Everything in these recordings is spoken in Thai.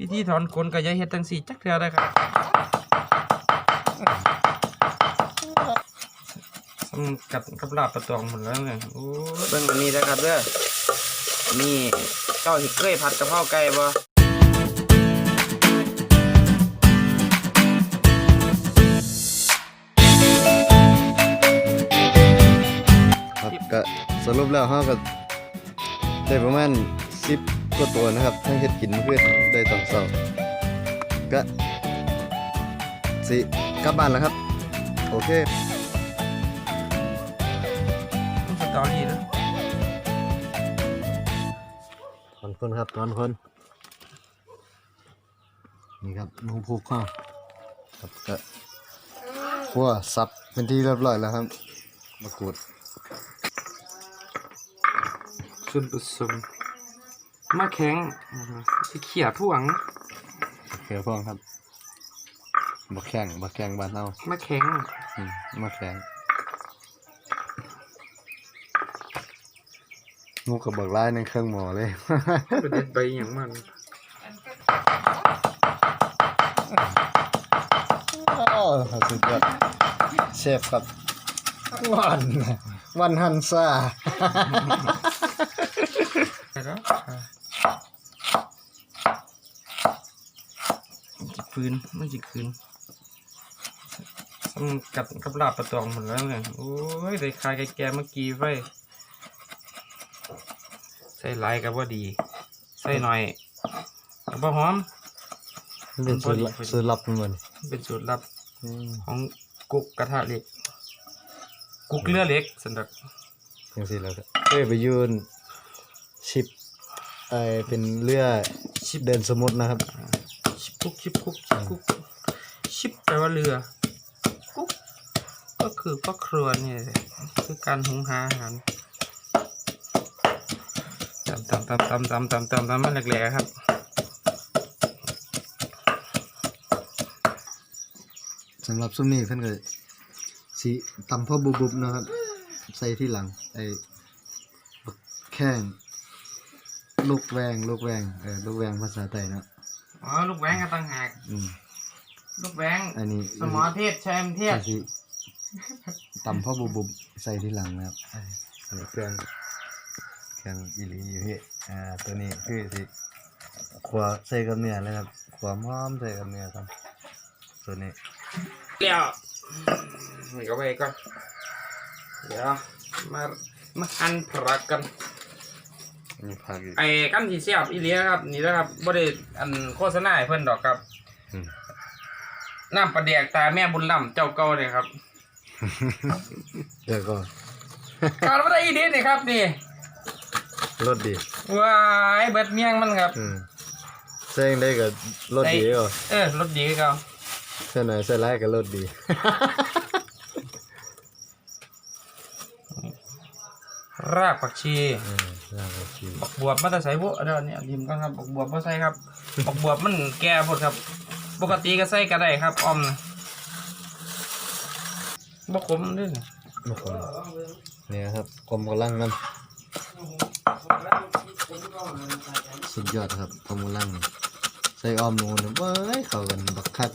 วิธีถอนขนก็อย่าเฮ็ดจังซี่จักเทื่อได้ครับกับกับลาบปลาตองหมดแล้วเนี่ยโอ้เบิ่งอันนี้นะครับเด้อนี่เจ้าสิเคยผัดกะเพราไก่บ่ครับก็สรุปแล้วเราก็ได้ประมาณสิบ กว่าตัวนะครับทั้งเฮ็ดกินเพื่อนได้ตอนเช้าก็สิกลับบ้านแล้วครับ โอเคสตอรี่เด้อถอนคนครับถอนคน นี่ครับหมูผูกข้อครับก็ขั่วสับเป็นที่เรียบร้อยแล้วครับมะกรูดส่วนผสม มะแข็งสิเขียพ่วงเขือพวงครับบะแข้งบะแข้งบ้านเฮามะแข็งอืมมะแข้งงูกับบักไล่ในเครื่องหมอเลยประเด็ดใบหยังมันโอ้สุดยอดเชฟครับวันวันฮันซ่า แล้วจิ คืนมันจิคืนสำกับกับลาบปลาตองหมดแล้วเนี่ยโอ้ยได้คายไก่แกเมื่อกี้ไฟใส่หลายกับว่าดี ใส่หน่อยกับว่าหอมเป็นสูตรลับสูตรลับมันเป็นสูตรลับอืมของกุกกระทะเหล็ก กุกเลือเหล็กสันดักยังสิแล้วก็เคยไปยืนชิปไอเป็นเรือชิปเดินสมุทรนะครับ ชิบกุกชิบกุกชิบกุกชิบแปลว่าเรือ กุ๊กก็คือพ่อครัวเนี่ยคือการหุงหาอาหารตำตำตำตำตำตำตำตำมันแหลกๆครับสำหรับซุ้มนี้เพิ่นก็สีตำพ่อบุบๆนะครับ ใส่ที่หลังไอ้แข้งลูกแวงลูกแวงเออลูกแวงภาษาไทยเนาะ อ๋อลูกแวงก็ตั้งหากอืมลูกแวงอันนี้สมอเทศแชมเทศก็สิตำพ่อบุบๆใส่ที่หลังนะครับเออเครื่องเครื่องอีหลีอยู่พี่อ่าตัวนี้คือสิขัวใส่กับเนื้อเลยครับขัวหอมใส่กับเนื้อครับตัวนี้เดี๋ยวนี่ก็ไปก่อนเดี๋ยวมามาหั่นผักกัน มีผักอีก ไอ้กันที่เสียบอีเลียครับ นี่นะครับบ่ได้อันโฆษณาให้เพิ่นดอกครับอืม น้ำปลาแดกตาแม่บุญล่ำเจ้าเก่าเนี่ยครับ เดี๋ยวก็การว่าได้อีเดียนี่ครับนี่รสดี ว้ายเบิดเมียงมันครับ อืมใส่ได้กับรสดีก็เออรสดีคือเก่าใส่ไหนใส่ไรกับรสดี รากผักชีอืม น่ากินบักบวบมาแต่ใส่บุเดี๋ยวนี้ดิมกันครับบักบวบมาใส่ครับ บักบวบมันแก่พดครับ ปกติก็ใส่ก็ได้ครับออมนะบ่ขมเด้วยมาคนเนี่ยครับกลมกำลังนั่นสุดยอดครับกลมกำลังใส่ออมหนูเนี่ยเว้ยเข้ากันบักคัก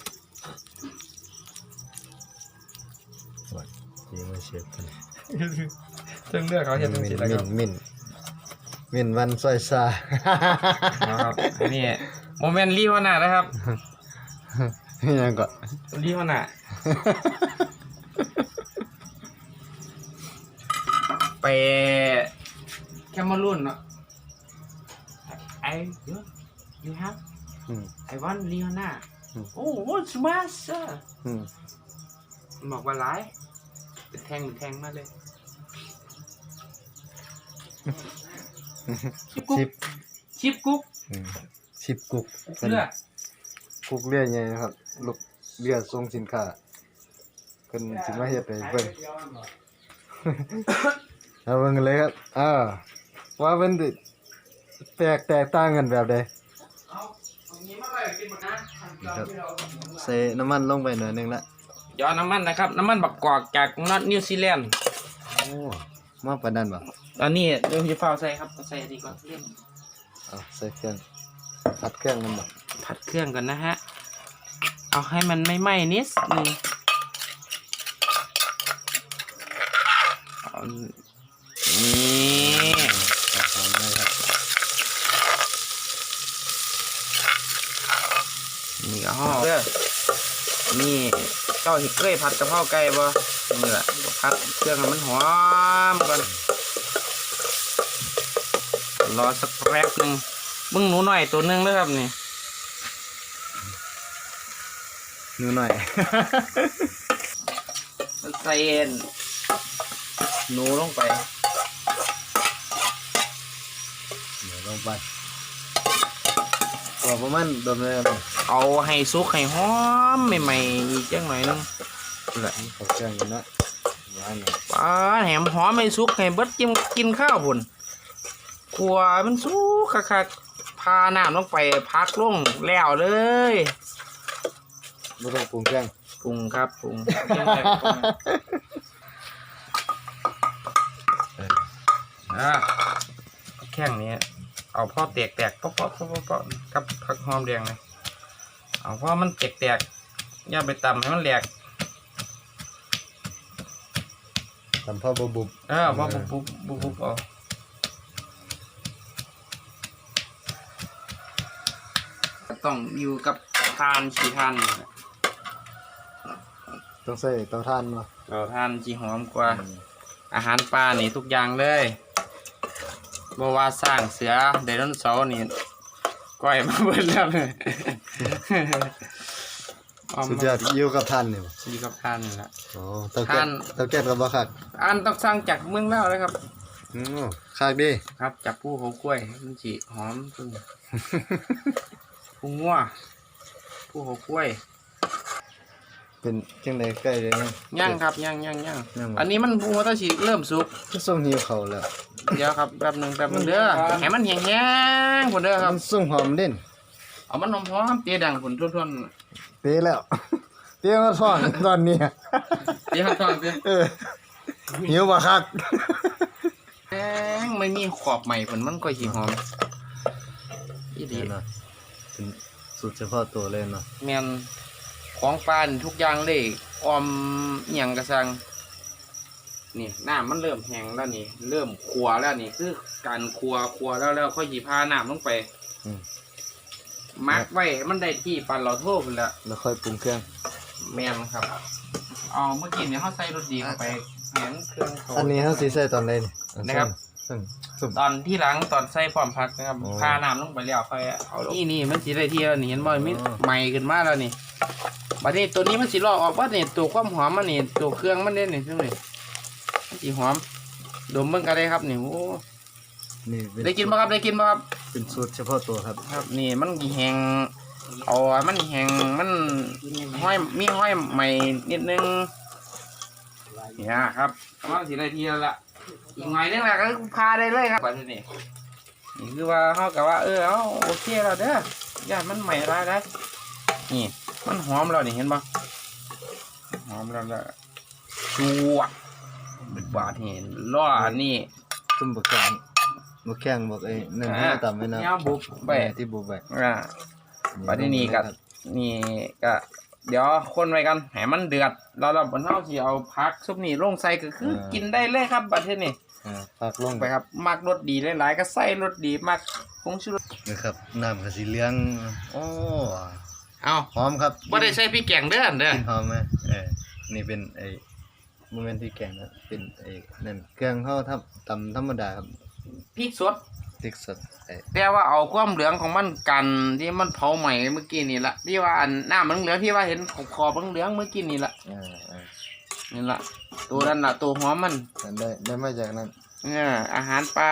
วัดยิงมาเชฟกัน เรื่องเลือกเขาเห็นจังมิซี่นแหล้วมิครับนมิน มินวันซอยซา นะครับอันนี้โมเมนต์รีหัวหน้านะครับยังก็รีหัวหน้าไปแคมเมรูนเนาะไอ้ you you have อืม I want Leona อืมโอ้ what's master อืมบอกว่าร้ายเป็นแทงเป็นแทงมาเลย ชิปกุ๊ชิกปชิปกุ๊กอืมชิปกุกเลือดกุกเรือใหญ่นะครับลูกเรือส่งสินค้าเพิ่นสิมาเฮ็ดให้เพิ่นเอาเบิ่งกันเลยครับอ่าว่าเพิ่นสิแตกแตกต่างกันแบบใดเอาตรงนี้มาเลยกินหมดนะครับใส่น้ำมันลงไปหน่อยหนึงละย้อนน้ำมันนะครับ น้ำมันบักกอกจากนอตนิวซีแลนด์โอ้มาปานนั้นบ่ต อนนี้เดี๋ยวจะเฝ้าใส่ครับใส่อันนี้ก่อนเล่นเอาใส่เครื่องอัดเครื่องมันบ่อผัดเครื่องก่อนนะฮะ เอาให้มันไม่ไหม้นิดนึงเอานี่ครับหอมเลยครับนี่ก็ห่อเด้อนี่เจ้าหิเคยผัดกะเพราไก่บ่นี่แหละผัดเครื่องให้มันหอมก่อน รอสักแป๊บหนึ่งมึงหนูหน่อยตัวหนึงเลยครับนี่นูหน่อยใส่เอ็นหนูลงไปเดี๋ยวลงไปก็ประมาณโดนเลยครับเอาให้สุกให้หอมใหม่ๆอีกจังหน่อยหนึงนี่แหละขอเครื่องกันนะหวานหน่อยป้าแหมหอมให้สุกให้เบิดกินกินข้าวพุ่น กลัวมันสุกคักๆพาน้ำลงไปพักลงแล้วเลยไม่ต้องปรุงเครื่องปรุงครับปรุงจังไดปรุงอะแข้งนี้เอาพ่อแตกแตกๆเปาะเปาะเปาะเปาะเปาะกับผักหอมแดงเลยเอาพ่อมันแตกแตกๆอย่าไปตำให้มันแหลกทำพ่อบุบบุบเออว่าบุบบุบบุบบุบเอา ต้องอยู่กับทานชีทานนี่แหละต้องใส่เตาถ่านมาเราทานจีหอมกว่า อาหารปลานี่ทุกอย่างเลยบ่ว่าสร้างเสือไดโนเสาร์นี่ก้อยมาเบิดแล้วเลยเอาสุดมายอดอยู่กับท่านนี่บ่อยู่กับทานนี่แหละ โอ้เตาแก๊ท่าสน เตาแก๊สกับบ่คักอันต้องสั่งจากเมืองแล้วเลยครับ อือคักดีครับจากผู้เขากล้วยมันจีหอมตึง ผู้งัวผู้เขากล้วยเป็นจังไดใกล้เลยนะย่างครับย่างย่างย่างย่างบ่อันนี้มันผู้งัวต้องฉีเริ่มสุกก็ส่งหิวเขาวแล้วเดี๋ยวครับแป๊บหนึงแป๊บหนึงเด้อให้มันแห้งๆคนเด้อครับมันส่งหอมเด่นเอามันหอมๆเตี้ยดังผลทุ่นเตะแล้วเตะมาท่อนตอนนี้ๆเตี้ยทองเตี้ยเออหิวบ่คักแห้งไม่มีขอบใหม่ผลมันก็สีหอมอีดีนี่เนาะ เป็นสูตรเฉพาะตัวเลยเนาะแมนของปลานี่ทุกอย่างเลยออมอหย่างกระสังนี่น้ำมันเริ่มแห้งแล้วนี่ เริ่มขัวแล้วนี่ คือการขัวขัวแล้วแล้วค่อยหยิบพาน้ำลงไปอืมมักไว้ให้มันได้ที่ปันเราโทษพุ่นละแล้วค่อยปรุงเครื่อง แมนครับเอาเมื่อกี้เนี่ยเขาใส่รสดีเข้าไปแหนเครื่องเขา อันนี้เฮาสิใส่ตอนใดนี่นะครับส้ม ส้ม ตอนที่หลังตอนใส่พร้อมพักนะครับโอ้พาน้ำลงไปแล้วค่อยเอาลงนี่นี่มันสีได้ที่แล้วนี่เห็นบ่มีอ๋อ ใหม่ขึ้นมาแล้วนี่บัดนี้ตัวนี้มันสีลอกออกว่านี่ตัวความหอมมันนี่ตัวเครื่องมันเด่นนี่ใช่ไหมมันสีหอมดมเบิ่งกันได้ครับนี่โอ้นี่เป็นได้กินป่ะครับได้กินป่ะครับ เป็นสูตรเฉพาะตัวครับ ครับนี่มันแห้งเอาอะมันแห้งมันห้อยมีห้อยใหม่นิดนึงเนี่ยครับประมาณสีได้ที่แล้วล่ะ อีกหน่อยนึงแหละก็พาได้เลยครับบัดนี้นี่คือว่าเขากับว่าเออเอาโอเคแล้วเด้อย่ามันใหม่ได้ได้นี่ มันหอมแล้วนี่เห็นปะหอมแล้วละชัวเป็นบาทเห็นล่ออันนี้ซุ่มบักแข้งบักแข้งบอกไอ้นั่นอ่าที่เราตำไว้นะเนี่ยบุบไปแม่ที่บุบไปอ่าบัดนี้นี่ก็นี่ก็ เดี๋ยวคนไว้กันให้มันเดือดแล้วเราบนเท้าที่เอาพักซุปนี่ลงใส่ก็คืออากินได้เลยครับบัดนี้อ่าผักลงไปครับมักรสดีหลายๆก็ใส่รสดีมักผงชูรสนะครับน้ำก็สีเหลืองโอ้เอาหอมครับบ่ได้ใส่พริกแกงเด้อเด้อกินหอมไหมเออนี่เป็นไอ้โมเมนต์ที่แกงนะเป็นไอ้นั่นเครื่องเข้าทำตำธรรมดาครับ พริกสด พริกสดไอ้แต่ว่าเอาความเหลืองของมันกันที่มันเผาใหม่เมื่อกี้นี่ละที่ว่าอันหน้ามันเหลืองที่ว่าเห็นขอบขอบเหลืองๆเมื่อกี้นี่ละอ่าอ่านี่ละตัวนั้นละตัวหอมมันอันได้ได้มาจากนั้นเนี่ยอาหารปลา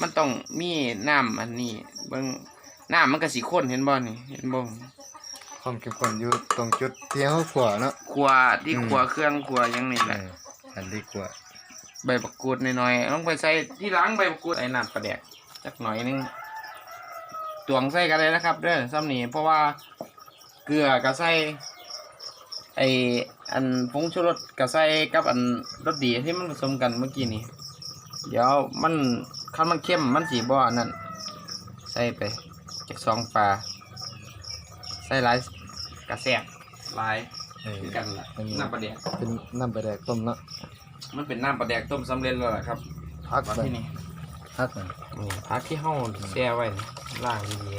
มันต้องมีน้ำอันนี้เบิ่งน้ำมันก็สีข้นเห็นบ่นี่เห็นบ่ความเข้มข้นอยู่ตรงจุดที่เขาขัวเนาะขัวที่อืมขัวเครื่องขัวหยังนี่แหเอละออันที่ขัว ใบมะกรูดหน่อยๆลงไปใส่ที่หล้างใบมะกรูดไอ้น้ำปลาแดกจักหน่อยนึงตวงใส่กันเลยนะครับเด้อซ้ำนี่เพราะว่าเกลือก็ใส่ไออันผงชูรสก็ใส่กับอันรสดีที่มันผสมกันเมื่อกี้นี่เดี๋ยวมันคันมันเข้มมันสีบ่อันนั่นใส่ไปจากสองปลาใส่หลายกระแสบหลายเออคือกันล่ะเป็นน้ำปลาแดกเป็นน้ำปลาแดกต้มเนาะ มันเป็นน้ำปลาแดกต้มสำเร็จแล้วล่ะครับพักมาไปที่นี่พักไปนี่พักที่ห้องแช่ไว้นี่ล่างดี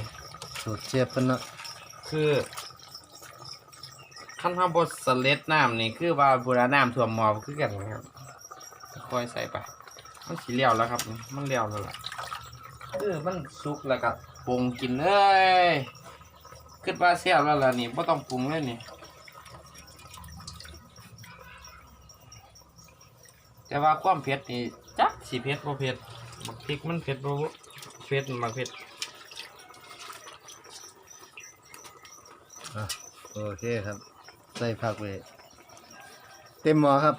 สูตรเชฟเพิ่นเนาะๆคือขั้นห้าบดสเล็ดน้ำนี่คือว่าบุราน้ำท่วมหม้อคือกันนะครับค่อยใส่ไปมันสีเลี้ยวแล้วครับ มันเลี้ยวแล้วล่ะคือมันสุกแล้วก็ปรุงกินเลยคิดว่าเสียบแล้วล่ะนี่ไม่ต้องปรุงเลยนี่ แต่ว่าความเผ็ดนี่จักสีเผ็ดบ่เผ็ดบักพริกมันเผ็ดบ่เผ็ดมันเผ็ดอะโอเคครับ ใส่ผักไปเต็มหม้อครับ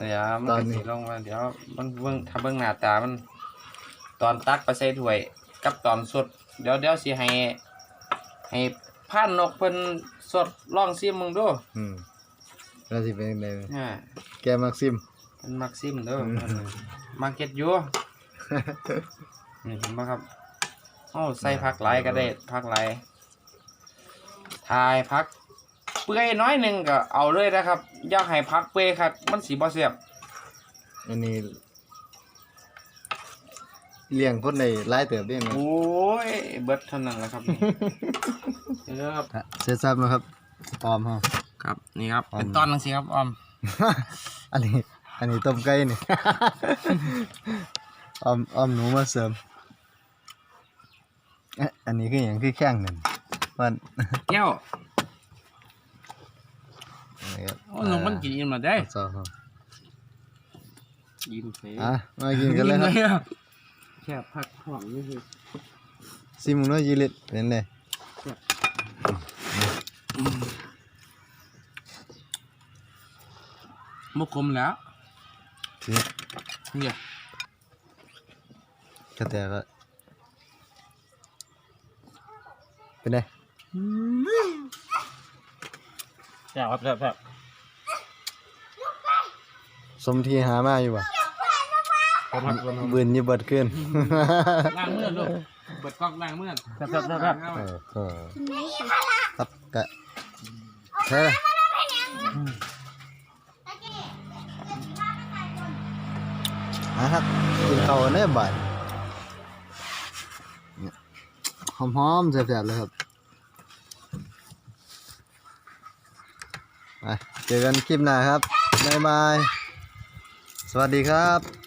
เดี๋ยวมันตอนก็นี้สิลงมาเดี๋ยวมันเบิ่งถ้าเบิ่งหน้าตามัน ตอนตักไปใส่ถ้วย กับตอนสด เดี๋ยวเดี๋ยวสิให้ให้ผ่านนกเพิ่นสดลองซิมมึงดูอืมแล้วสิเป็นยังไงอ่าแกมักซิม เพิ่นมักซิมเด้ออืมเพิ่นมาเก็ตอยู่นี่เห็นบ่ครับโอ้ใส่ผักหลายก็ได้ผักหลายทายผัก เปื่อยน้อยหนึงก็เอาเลยนะครับอย่าให้ผักเปื่อยครับมันสิบ่แซ่บอันนี้เลี้ยงคนในหลายเติบได้ไหมโอ้ยเบิดเท่านั้นแหละครับนี่ เด้อครับ เสร็จสับนะครับออมฮะครับนี่ครับออมเป็นตอนนังสิครับออม อันนี้ อันนี้ต้มไก่นี่ ออมออมหนูมาเสริมเอ๊ะอันนี้คืออย่างคือแข้งหนึ่งมันแก้วนี่ครับโอ้หนูมันกินอิ่มมาได้ซอสครับยิ้มเฟ้อะมากินกันเลยครับ แค่ผักหอมนี่คือซิมุนโนจิลิตเป็นไงมุกคมแล้วสิ เนี่ยกระแตก็เป็นไงแซ่บครับแซ่บแซ่บสมที่หามาอยู่ป่ะผมครับผมครับบืนอยี่เบิดขึ้นล้างมือลูกเบิดกล้องล้างมือแซ่บแซ่บแซ่บแซ่บเออเออครับกะใช่เลย มาครับกินข้าเนได้บ่ายเนี่ยหอมๆแซ่บๆเลยครับไปเจอกันคลิปหน้าครับบ๊ายบาย สวัสดีครับ